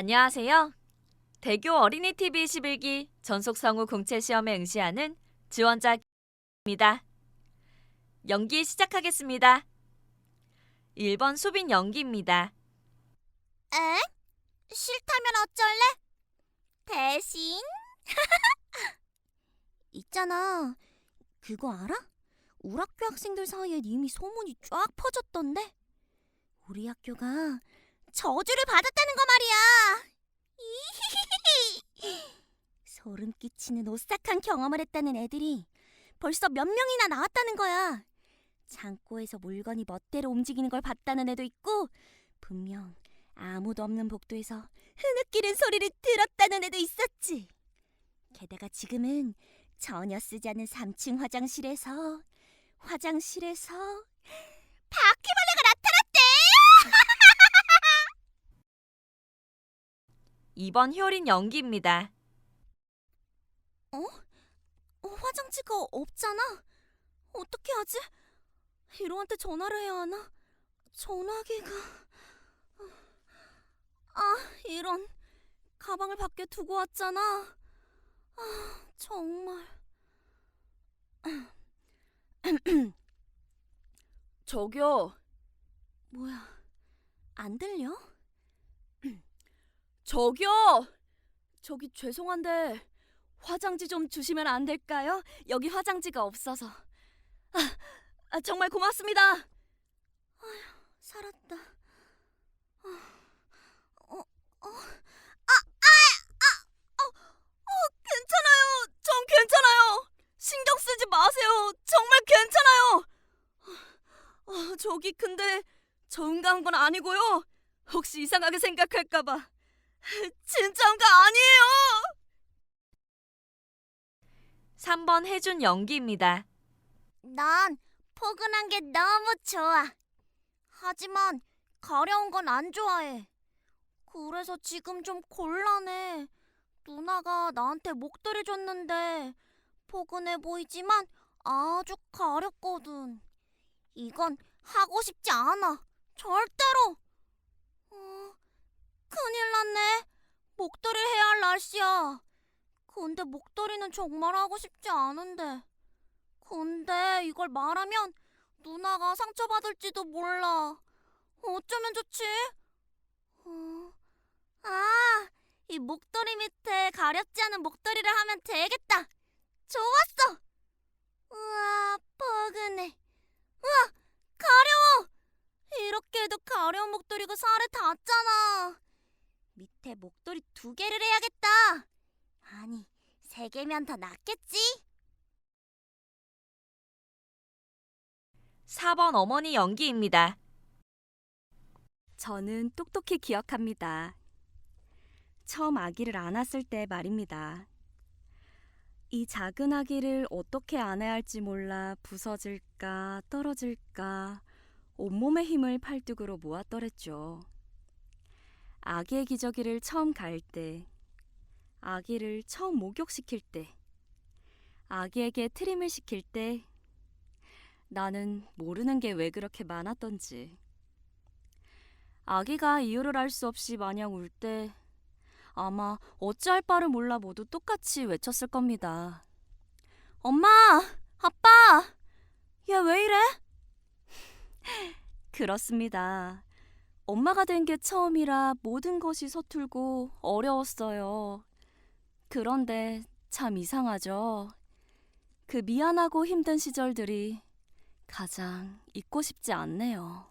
안녕하세요. 대교 어린이 TV 21기 전속 성우 공채 시험에 응시하는 지원자입니다. 연기 시작하겠습니다. 1번 수빈 연기입니다. 에? 싫다면 어쩔래? 대신 있잖아. 그거 알아? 우리 학교 학생들 사이에 이미 소문이 쫙 퍼졌던데. 우리 학교가 저주를 받았다는 거 말이야. 소름 끼치는 오싹한 경험을 했다는 애들이 벌써 몇 명이나 나왔다는 거야. 창고에서 물건이 멋대로 움직이는 걸 봤다는 애도 있고 분명 아무도 없는 복도에서 흐느끼는 소리를 들었다는 애도 있었지. 게다가 지금은 전혀 쓰지 않는 3층 화장실에서 화장실에서 2번 효린 연기입니다. 어, 화장지가 없잖아. 어떻게 하지? 이로한테 전화를 해야 하나? 전화기가 아 이런 가방을 밖에 두고 왔잖아. 아 정말 저기요. 뭐야 안 들려? 저기요. 저기 죄송한데 화장지 좀 주시면 안 될까요? 여기 화장지가 없어서. 아, 아, 정말 고맙습니다. 살았다. 어, 어, 어, 괜찮아요. 전 괜찮아요. 신경 쓰지 마세요. 정말 괜찮아요. 아, 저기 근데 저 응가한 건 아니고요. 혹시 이상하게 생각할까봐. 진짜 응가 아니에요. 3번 해준 연기입니다. 난 포근한 게 너무 좋아. 하지만 가려운 건 안 좋아해. 그래서 지금 좀 곤란해. 누나가 나한테 목도리 줬는데 포근해 보이지만 아주 가렵거든. 이건 하고 싶지 않아. 절대로. 어. 목도리 해야 할 날씨야. 근데 목도리는 정말 하고 싶지 않은데. 근데 이걸 말하면 누나가 상처받을지도 몰라. 어쩌면 좋지? 어... 아, 이 목도리 밑에 가렵지 않은 목도리를 하면 되겠다. 좋았어. 우와, 포근해. 우와, 가려워. 이렇게 해도 가려운 목도리가 살에 닿잖아. 밑에 목도리 두 개를 해야겠다. 아니, 세 개면 더 낫겠지? 4번 어머니 연기입니다. 저는 똑똑히 기억합니다. 처음 아기를 안았을 때 말입니다. 이 작은 아기를 어떻게 안아야 할지 몰라 부서질까 떨어질까 온몸의 힘을 팔뚝으로 모았더랬죠. 아기의 기저귀를 처음 갈 때, 아기를 처음 목욕시킬 때, 아기에게 트림을 시킬 때, 나는 모르는 게 왜 그렇게 많았던지. 아기가 이유를 알 수 없이 마냥 울 때 아마 어찌할 바를 몰라 모두 똑같이 외쳤을 겁니다. 엄마, 아빠, 얘 왜 이래? 그렇습니다. 엄마가 된 게 처음이라 모든 것이 서툴고 어려웠어요. 그런데 참 이상하죠. 그 미안하고 힘든 시절들이 가장 잊고 싶지 않네요.